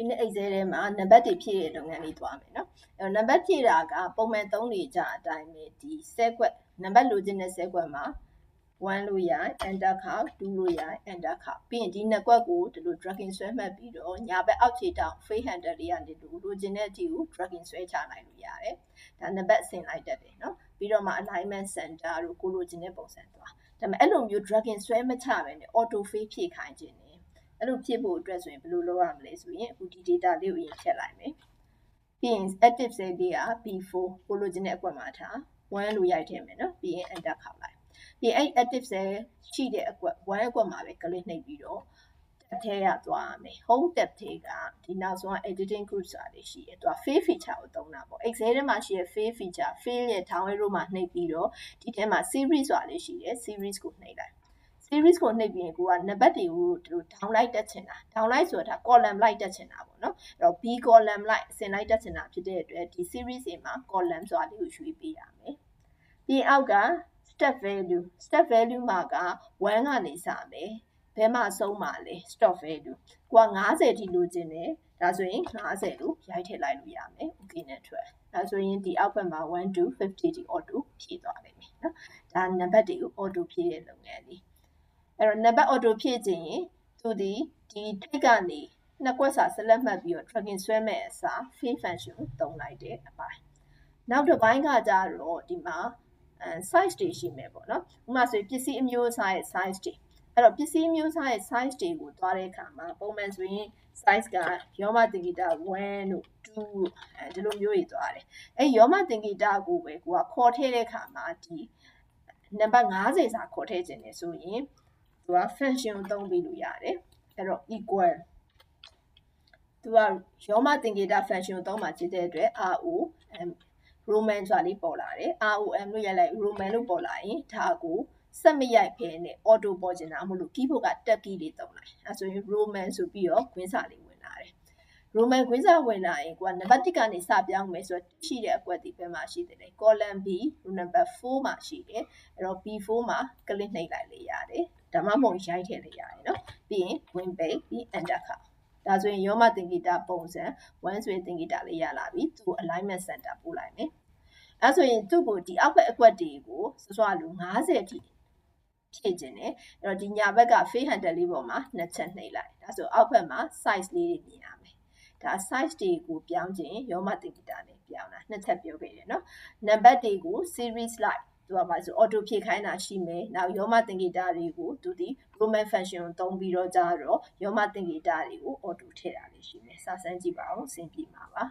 ဒီနေ့ Excel ထဲမှာနံပါတ်တွေဖြည့်တဲ့လုပ်ငန်းလေးသွားမယ်နော်အဲ့တော့နံပါတ်ဖြည့်တာကပုံမှန်သုံးနေကြအတိုင်းပဲဒီဆက်ကွက်နံပါတ်လိုချင်တဲ့ဆက်ကွက်မှာ1လို့ရ enter ခါ2လို့ရ enter ခါပြီးရင်ဒီနှစ်ကွက်ကိုဒီလို dragging ဆွဲမှတ်ပြီးတော့ညာဘက်အောက်ခြေတောင် free handle လေးကနေလိုလိုချင်တဲ့အထိကို dragging ဆွဲချလိုက်လို့ရတယ်ဒါနံပါတ်ဆင်လိုက်တတ်တယ်နော်ပြီးတော့မှ alignment center တို့ကိုလိုချင်တဲ့ပုံစံသွားဒါပေမဲ့အဲ့လိုမျိုး dragging ဆွဲမချပဲနဲ့ auto fill ဖြည့်ခိုင်းခြင်းတယ် အဲ့လိုဖြည့်ဖို့အတွက်ဆိုရင်ဘယ်လိုလုပ်ရမလဲဆိုရင်အခုဒီ data လေးကိုအရင်ဖြတ်လိုက်မယ်ပြီးရင် active cell လေးက B4 ကိုလိုချင်တဲ့အကွက်မှာထား1လို့ရိုက်ထည့်မယ်နော်ပြီးရင် enter ခေါက်လိုက်ဒီအဲ့ active cell ရှိတဲ့အကွက်1အကွက်မှာပဲ click နှိပ်ပြီးတော့တက်ထဲရသွားရမယ် home tab ထဲကဒီနောက်ဆုံး editing group ဆိုတာလေးရှိတယ်သူက fill feature ကိုသုံးတာပေါ့ excel ထဲမှာရှိတဲ့ fill feature fill ရဲ့ down arrow မှာနှိပ်ပြီးတော့ဒီထဲမှာ series ဆိုတာလေးရှိတယ် series ကိုနှိပ်လိုက် series ကိုနှိပ်ပြီးရင်ကိုကနံပါတ်တွေကိုဒီလို down လိုက်တက်ချင်တာ down လိုက်ဆိုတာ column လိုက်တက်ချင်တာပေါ့နော်အဲ့တော့ B column လိုက်အစဉ်လိုက်တက်ချင်တာဖြစ်တဲ့အတွက်ဒီ series တွေမှာ column ဆိုတာလေးကိုရွေးပေးရမယ်ပြီးအောက်က step value step value မှာက1ကနေစမယ်ဘယ်မှာဆုံးမှာလဲ stop value ကိုက90ထိလိုချင်တယ်ဒါဆိုရင်90လို့ရိုက်ထည့်လိုက်လို့ရမယ် okay နဲ့ထွက်ဒါဆိုရင်ဒီအောက်ဘက်မှာ1 to 50ဒီ auto ဖြည့်သွားလိမ့်မယ်နော်ဒါနံပါတ်တွေကို auto ဖြည့်တဲ့လုပ်ငန်းလေး အဲ့တော့နံပါတ် auto ဖြည့်ခြင်းရင်သူဒီဒီထိတ်ကနေနှစ်ကွက်စာ select မှတ်ပြီးတော့ tracking ဆွဲမဲ့အစား fill function ကိုသုံးလိုက်တဲ့အပိုင်းနောက်တစ်ပိုင်းကကြတော့ဒီမှာအဲ size တွေရှိမယ်ပေါ့နော်ဥပမာဆိုရင်ပစ္စည်းအမျိုးအစားရဲ့ size တွေအဲ့တော့ပစ္စည်းမျိုးစားရဲ့ size တွေကိုတွားတဲ့အခါမှာပုံမှန်ဆိုရင် size ကရောမသင်္ကေတ1တို့2တို့အဲဒီလိုမျိုးတွေတွားတယ်အဲရောမသင်္ကေတကိုပဲကိုကခေါ်ထည့်တဲ့အခါမှာဒီနံပါတ်90စာခေါ်ထည့်ခြင်းလေဆိုရင် သူက function ကိုသုံးပြီးလို့ရတယ်အဲ့တော့ equal သူကရောမသင်္ကေတ function ကိုသုံးမှဖြစ်တဲ့အတွက် RO Roman ဆိုတာလေးပေါ်လာတယ် ROM လို့ရိုက်လိုက် Roman လို့ပေါ်လာရင်ဒါကိုစက်မရိုက်ဖဲနဲ့ auto ပေါ်ကျင်တာမလို့ keyboard ကတက် key လေးသုံးလိုက်အဲဆိုရင် roman ဆိုပြီးတော့ခွင်းစာလေးဝင်လာတယ် roman ခွင်းစာဝင်လာရင်ကိုကနံပါတ်1ကနေစပြောင်းမယ်ဆိုတော့ရှိတဲ့အကွက်ဒီဘက်မှာရှိတယ်လေ column B number 4မှာရှိတယ်အဲ့တော့ B4 မှာ click နှိပ်လိုက်လေရတယ် ဒါမှမဟုတ်ရိုက်ထည့်လေရတယ်နော်ပြီးရင် win page ပြီး enter ခါဒါဆိုရင်ရောမသင်္ကေတပုံစံ1ဆိုရင်သင်္ကေတလေးရလာပြီသူ alignment center ပို့လိုက်မယ်အဲဆိုရင်သူ့ကိုဒီအောက်ဘက်အကွက်တွေကိုစောစောလူ90အထိဖြည့်ခြင်းတယ်အဲ့တော့ဒီညာဘက်က face handle လေးပေါ်မှာနှစ်ချက်နှိပ်လိုက်ဒါဆိုအောက်ဘက်မှာ size လေးတွေမြင်ရမယ်ဒါ size တွေကိုပြောင်းခြင်းရောမတင်ဂီတာနဲ့ပြောင်းတာနှစ်ချက်ပြောခဲ့တယ်နော်နံပါတ်တွေကို series like သူကပါဆို auto ဖြည့်ခိုင်းတာရှိမယ်နောက်ရောမသင်္ကေတတွေကိုသူဒီ roman function ကိုသုံးပြီးတော့ကြတော့ရောမသင်္ကေတတွေကို auto ထည့်တာလေးရှိမယ်စစမ်းကြည့်ပါအောင်ဆင်ပြေမှာပါ